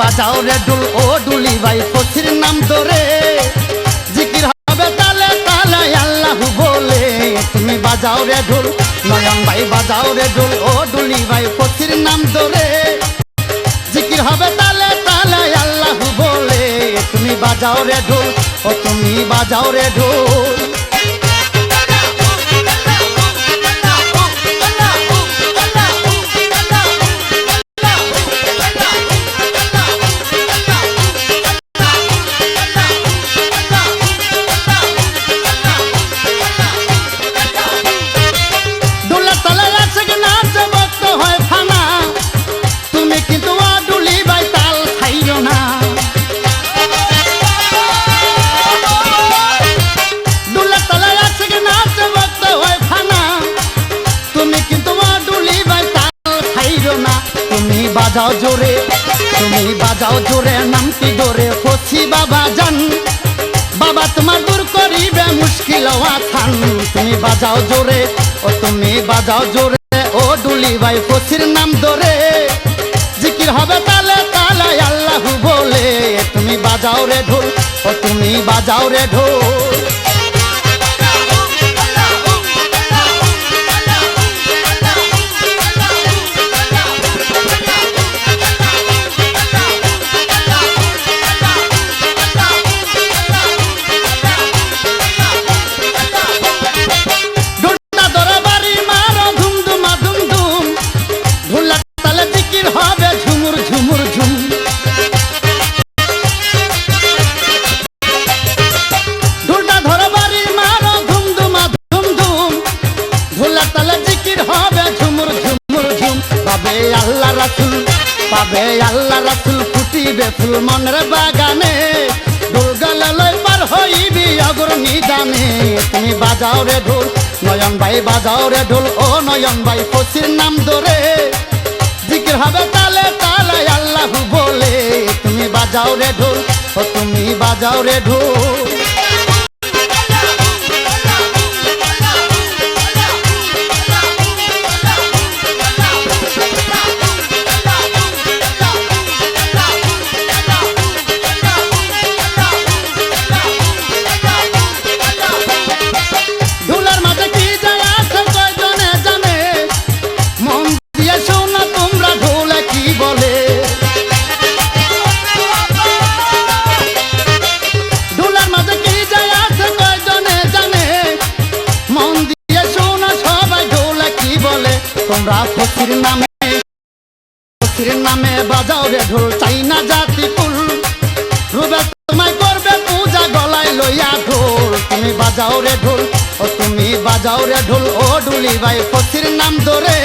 বাজাও রে ঢোল ও ডুলি ভাই, ফসির নাম ধরে। জিকির হবে তালে তালে, আল্লাহ বলে, তুমি বাজাও রে ঢোল নয়ন ভাই, বাজাও রে ঢোল ও ডুলি ভাই, ফসির নাম ধরে। জিকির হবে তালে তালে, আল্লাহ বলে, তুমি বাজাও রে ঢোল ও তুমি বাজাও রে ঢোল বাজাও জোরে, তুমি বাজাও জোরে নামটি ডোরে ফসি বাবা জান, বাবা তোমার দূর করিবে মুশকিল আথান তুমি বাজাও জোরে, ও তুমি বাজাও জোরে, ও ডুলি ভাই ফসির নাম ধরে। জিকির হবে তালে তালে, আল্লাহ বলে, তুমি বাজাও রে ঢোল, ও তুমি বাজাও রে ঢোল। ফুল মনের বাগানে ঢোল পার হইবি অগর নিদানে। তুমি বাজাও রে ঢোল, নয়ন ভাই বাজাও রে ঢোল, ও নয়ন ভাই পশির নাম ধরে। জিকির হবে তালে তালে আল্লাহ বলে, তুমি বাজাও রে ঢোল, ও তুমি বাজাও রে ঢোল। ফকির নামে বাজাও রে ঢোল, চাই না জাতি কুল রুবে তোমায় করবে পূজা, গলায় লইয়া ঢোল। তুমি বাজাও রে ঢোল, ও তুমি বাজাও রে ঢোল, ও ডুলি ভাই ফকির নাম ধরে।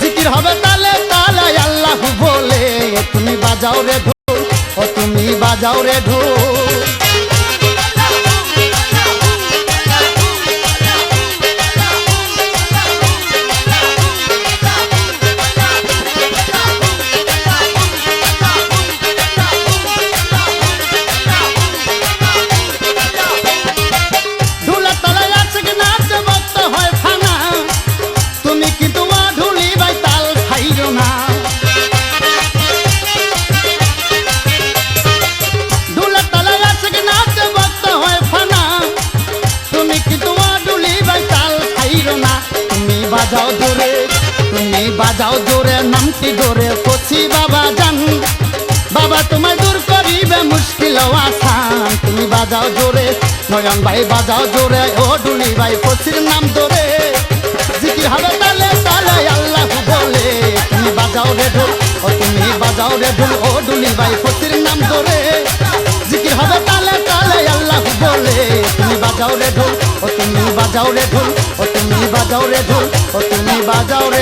জিকির হবে তালে তালে, আল্লাহ বলে, তুমি বাজাও রে ঢোল, ও তুমি বাজাও রে ঢুলা। বাজাও জোরে, তুমি বাজাও জোরে, নামটি জোরে, কচি বাবা জান। বাবা তোমায় দূর করিবে মুশকিল আসান। তুমি বাজাও জোরে, নয়ন ভাই বাজাও জোরে, ও ডুলি ভাই কচির নাম ধরে। জিকির হবে তালে তালে, আল্লাহ বলে, তুমি বাজাও রে ঢোল, ও তুমি বাজাও রে ঢোল, ও ডুলি ভাই বাজাও রে ঢোল ও তুমি বাজাও রে ঢোল ও তুমি বাজাও রে